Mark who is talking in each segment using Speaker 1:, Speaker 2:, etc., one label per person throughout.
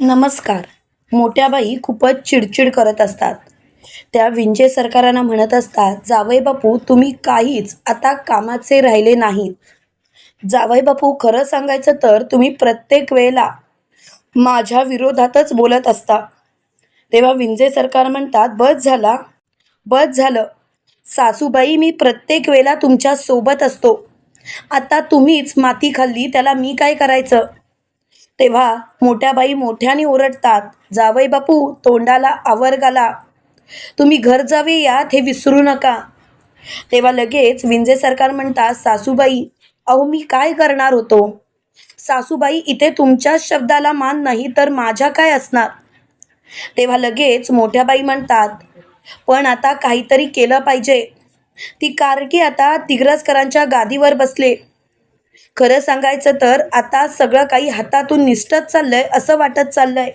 Speaker 1: नमस्कार. मोठ्या बाई खूपच चिडचिड करत असतात. त्या विंजे सरकारांना म्हणत असतात जावई बापू तुम्ही काहीच आता कामाचे राहिले नाहीत. जावई बापू खरं सांगायचं तर तुम्ही प्रत्येक वेळेला माझ्या विरोधातच बोलत असता. तेव्हा विंजे सरकार म्हणतात बस झाला बस झालं. सासूबाई मी प्रत्येक वेळेला तुमच्यासोबत असतो. आता तुम्हीच माती खाल्ली त्याला मी काय करायचं? तेव्हा मोठ्या बाई मोठ्याने ओरडतात जावई बापू तोंडाला आवर तुम्ही घर जावे यात हे विसरू नका. तेव्हा लगेच विंजे सरकार म्हणतात सासूबाई अहो मी काय करणार होतो? सासूबाई इथे तुमच्याच शब्दाला मान नाही तर माझ्या काय असणार? तेव्हा लगेच मोठ्या बाई म्हणतात पण आता काहीतरी केलं पाहिजे. ती कारकी आता तिग्रजकरांच्या गादीवर बसले. खरं सांगायचं तर आता सगळं काही हातातून निष्ठत चाललंय असं वाटत चाललंय.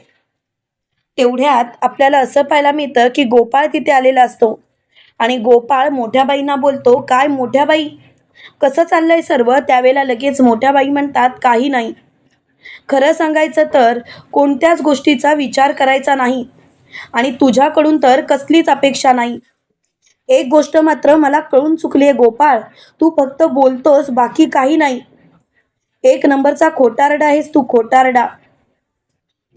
Speaker 1: तेवढ्यात आपल्याला असं पाहायला मिळतं की गोपाळ तिथे आलेला असतो. आणि गोपाळ मोठ्या बाईंना बोलतो काय मोठ्या बाई? कसं चाललंय सर्व? त्यावेळेला लगेच मोठ्या बाई म्हणतात काही नाही. खरं सांगायचं तर कोणत्याच गोष्टीचा विचार करायचा नाही. आणि तुझ्याकडून तर कसलीच अपेक्षा नाही. एक गोष्ट मात्र मला कळून चुकली आहे गोपाळ. तू फक्त बोलतोस बाकी काही नाही. एक नंबरचा खोटारडा आहेस तू खोटारडा.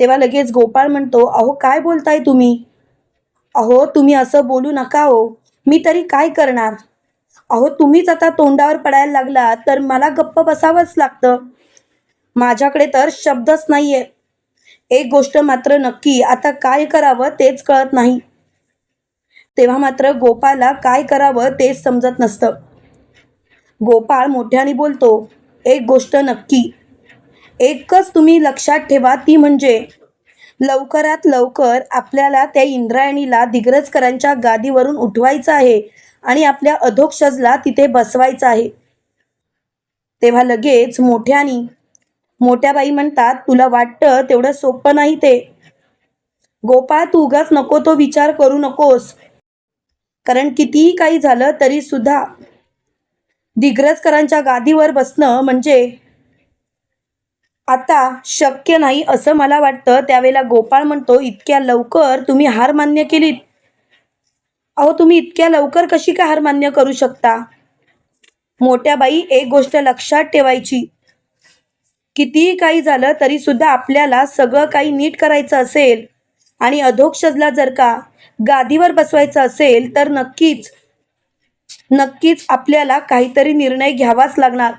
Speaker 1: तेव्हा लगेच गोपाळ म्हणतो अहो काय बोलताय तुम्ही? अहो तुम्ही असं बोलू नका हो. मी तरी काय करणार? अहो तुम्हीच आता तोंडावर पडायला लागला तर मला गप्प बसावंच लागतं. माझ्याकडे तर शब्दच नाही आहे एक गोष्ट मात्र नक्की आता काय करावं तेच कळत नाही. तेव्हा मात्र गोपाळला काय करावं तेच समजत नसतं. गोपाळ मोठ्याने बोलतो एक गोष्ट नक्की. एकच तुम्ही लक्षात ठेवा ती म्हणजे लवकरात लवकर आपल्याला त्या इंद्रायणीला दिग्रजकरांच्या गादीवरून उठवायचं आहे आणि आपल्या अधोक्षजला तिथे बसवायचं आहे. तेव्हा लगेच मोठ्यानी मोठ्या बाई म्हणतात तुला वाटतं तेवढं सोपं नाही ते. गोपाळ तू उगाच नको तो विचार करू नकोस. कारण कितीही काही झालं तरी सुद्धा दिग्रजकरांच्या गादीवर बसणं म्हणजे आता शक्य नाही असं मला वाटतं. त्यावेळेला गोपाळ म्हणतो इतक्या लवकर तुम्ही हार मान्य केलीत. अहो तुम्ही इतक्या लवकर कशी काय हार मान्य करू शकता? मोठ्या बाई एक गोष्ट लक्षात ठेवायची. कितीही काही झालं तरी सुद्धा आपल्याला सगळं काही नीट करायचं असेल आणि अधोक्षजला जर का गादीवर बसवायचं असेल तर नक्कीच नक्कीच आपल्याला काहीतरी निर्णय घ्यावाच लागणार.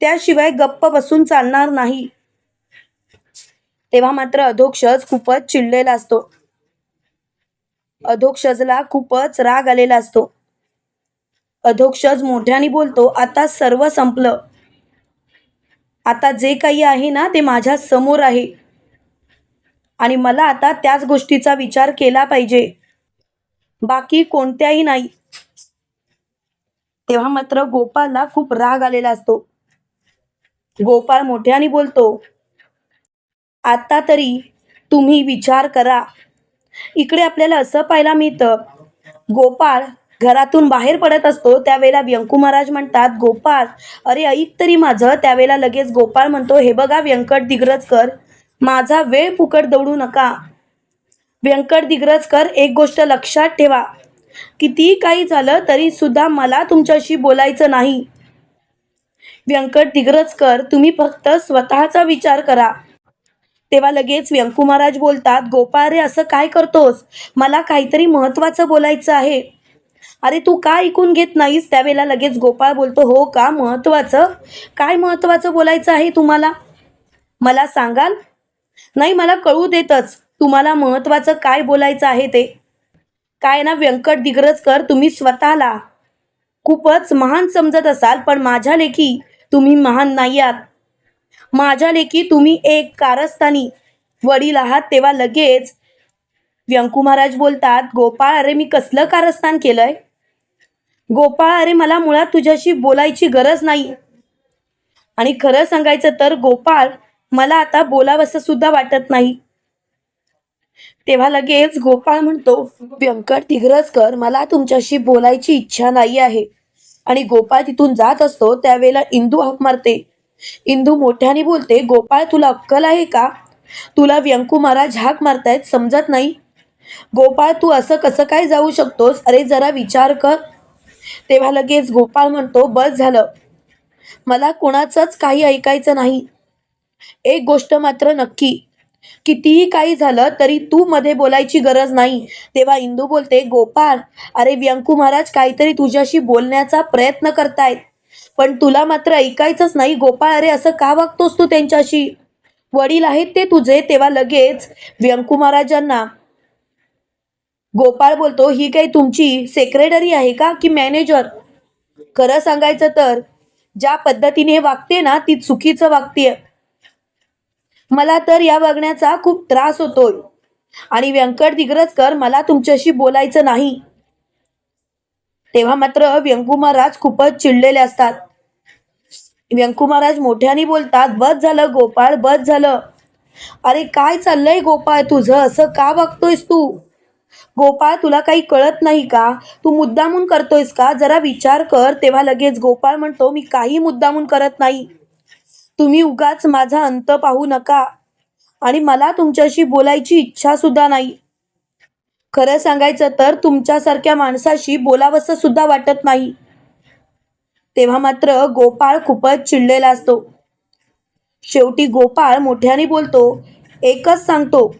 Speaker 1: त्याशिवाय गप्प बसून चालणार नाही. तेव्हा मात्र अधोक्षज खूपच चिडलेला असतो. अधोक्षजला खूपच राग आलेला असतो. अधोक्षज मोठ्याने बोलतो आता सर्व संपलं. आता जे काही आहे ना ते माझ्यासमोर आहे. आणि मला आता त्याच गोष्टीचा विचार केला पाहिजे. बाकी कोणत्याही नाही. तेव्हा मात्र गोपाळला खूप राग आलेला असतो. गोपाळ मोठ्याने बोलतो आता तरी तुम्ही विचार करा. इकडे आपल्याला असं पाहायला मिळतं गोपाळ घरातून बाहेर पडत असतो त्यावेळेला व्यंकू महाराज म्हणतात गोपाळ अरे ऐक तरी माझं. त्यावेळेला लगेच गोपाळ म्हणतो हे बघा व्यंकट दिग्रजकर माझा वेळ फुकट दौडू नका. व्यंकट दिग्रजकर एक गोष्ट लक्षात ठेवा. कितीही काही झालं तरी सुद्धा मला तुमच्याशी बोलायचं नाही. व्यंकट दिग्रजकर तुम्ही फक्त स्वतःचा विचार करा. तेव्हा लगेच व्यंकू महाराज बोलतात गोपाळ रे असं काय करतोस? मला काहीतरी महत्त्वाचं बोलायचं आहे. अरे तू का ऐकून घेत नाहीस? त्यावेळेला लगेच गोपाळ बोलतो हो का महत्त्वाचं? काय महत्त्वाचं बोलायचं आहे तुम्हाला? मला सांगाल? नाही मला कळू देतच. तुम्हाला महत्त्वाचं काय बोलायचं आहे ते? काय ना व्यंकट दिग्रजकर तुम्ही स्वतःला. खूपच महान समजत असाल पण माझ्या लेखी तुम्ही महान नाही आहात. माझ्या लेखी तुम्ही एक कारस्थानी वडील आहात तेव्हा लगेच व्यंकू महाराज बोलतात गोपाळ अरे मी कसलं कारस्थान केलंय? गोपाळ अरे मला मुळात तुझ्याशी बोलायची गरज नाही. आणि खरं सांगायचं तर गोपाळ मला आता बोलावंसं सुद्धा वाटत नाही. तेव्हा लगेच गोपाळ म्हणतो व्यंकट तिग्रजकर मला तुमच्याशी बोलायची इच्छा नाही आहे. आणि गोपाळ तिथून जात असतो त्यावेळेला इंदू हाक मारते. इंदू मोठ्याने बोलते गोपाळ तुला अक्कल आहे का? तुला व्यंकू महाराज हाक मारतायत समजत नाही. गोपाळ तू असं कसं काय जाऊ शकतोस? अरे जरा विचार कर. तेव्हा लगेच गोपाळ म्हणतो बस झालं. मला कोणाचंच काही ऐकायचं नाही. एक गोष्ट मात्र नक्की कितीही काही झालं तरी तू मध्ये बोलायची गरज नाही. तेव्हा इंदू बोलते गोपाळ अरे व्यंकू महाराज काहीतरी तुझ्याशी बोलण्याचा प्रयत्न करतायत. पण तुला मात्र ऐकायचंच नाही गोपाळ अरे असं का वागतोस तू त्यांच्याशी? वडील आहेत ते तुझे. तेव्हा लगेच व्यंकू महाराजांना गोपाळ बोलतो ही काही तुमची सेक्रेटरी आहे का की मॅनेजर खरं सांगायचं तर ज्या पद्धतीने वागते ना ती चुकीचं वागतेय. मला तर या वागण्याचा खूप त्रास होतोय. आणि व्यंकट दिग्रजकर मला तुमच्याशी बोलायचं नाही. तेव्हा मात्र व्यंकू महाराज खूपच चिडलेले असतात. व्यंकू महाराज मोठ्याने बोलतात बस झालं गोपाळ बस झालं. अरे काय चाललंय गोपाळ तुझं? असं का वागतोयस तू? गोपाळ तुला काही कळत नाही का? तू मुद्दामून करतोयस का? जरा विचार कर. तेव्हा लगेच गोपाळ म्हणतो मी काही मुद्दामून करत नाही. तुम्ही उगाच माझा अंत पाहू नका. आणि मला तुमच्याशी बोलायची इच्छा सुद्धा नाही. खरं सांगायचं तर तुमच्यासारख्या माणसाशी बोलावंसं सुद्धा वाटत नाही. तेव्हा मात्र गोपाळ खूपच चिडलेला असतो. शेवटी गोपाळ मोठ्याने बोलतो एकच सांगतो.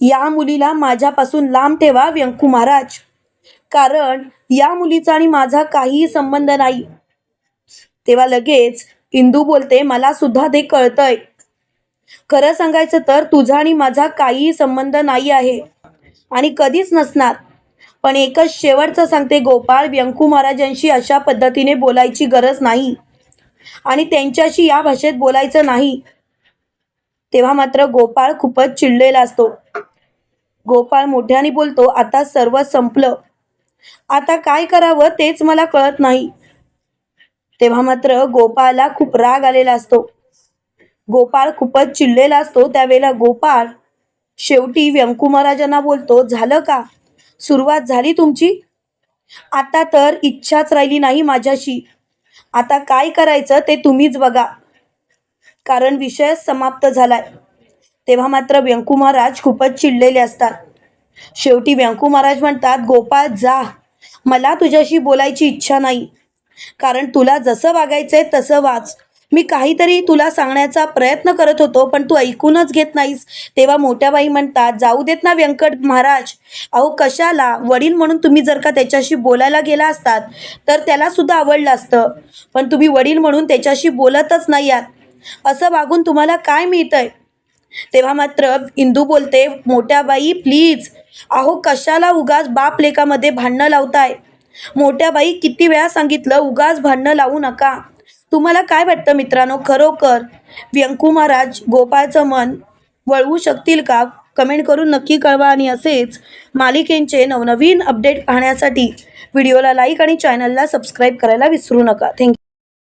Speaker 1: या मुलीला माझ्यापासून लांब ठेवा व्यंकू महाराज. कारण या मुलीचा आणि माझा काहीही संबंध नाही. तेव्हा लगेच इंदू बोलते मला सुद्धा ते कळतंय. खरं सांगायचं तर तुझा आणि माझा काहीही संबंध नाही आहे आणि कधीच नसणार. पण एकच शेवटचं सांगते गोपाळ व्यंकू महाराजांशी अशा पद्धतीने बोलायची गरज नाही आणि त्यांच्याशी या भाषेत बोलायचं नाही. तेव्हा मात्र गोपाळ खूपच चिडलेला असतो. गोपाळ मोठ्याने बोलतो आता सर्व संपलं. आता काय करावं तेच मला कळत नाही. तेव्हा मात्र गोपाळला खूप राग आलेला असतो. गोपाळ खूपच चिडलेला असतो. त्यावेळेला गोपाळ शेवटी व्यंकू महाराजांना बोलतो झालं का? सुरुवात झाली तुमची? आता तर इच्छाच राहिली नाही माझ्याशी. आता काय करायचं ते तुम्हीच बघा. कारण विषय समाप्त झालाय. तेव्हा मात्र व्यंकू महाराज खूपच चिडलेले असतात. शेवटी व्यंकू महाराज म्हणतात गोपाळ जा. मला तुझ्याशी बोलायची इच्छा नाही. कारण तुला जसं वागायचंय तसं वाच. मी काहीतरी तुला सांगण्याचा प्रयत्न करत होतो पण तू ऐकूनच घेत नाहीस. तेव्हा मोठ्या बाई म्हणतात जाऊ देत ना व्यंकट महाराज. अहो कशाला? वडील म्हणून तुम्ही जर का त्याच्याशी बोलायला गेला असतात तर त्याला सुद्धा आवडलं असतं. पण तुम्ही वडील म्हणून त्याच्याशी बोलतच नाही आहात. असं वागून तुम्हाला काय मिळतंय? तेव्हा मात्र इंदू बोलते मोठ्या बाई प्लीज. अहो कशाला उगाच बाप लेखामध्ये भांडणं लावताय? मोठ्या बाई किती वेळा सांगितलं उगाच भांडणं लावू नका. तुम्हाला काय वाटतं मित्रांनो? खरोखर व्यंकू महाराज गोपाळचं मन वळवू शकतील का? कमेंट करून नक्की कळवा आणि असेच मालिकेंचे नवनवीन अपडेट पाहण्यासाठी व्हिडिओला लाईक आणि चॅनलला सबस्क्राईब करायला विसरू नका. थँक्यू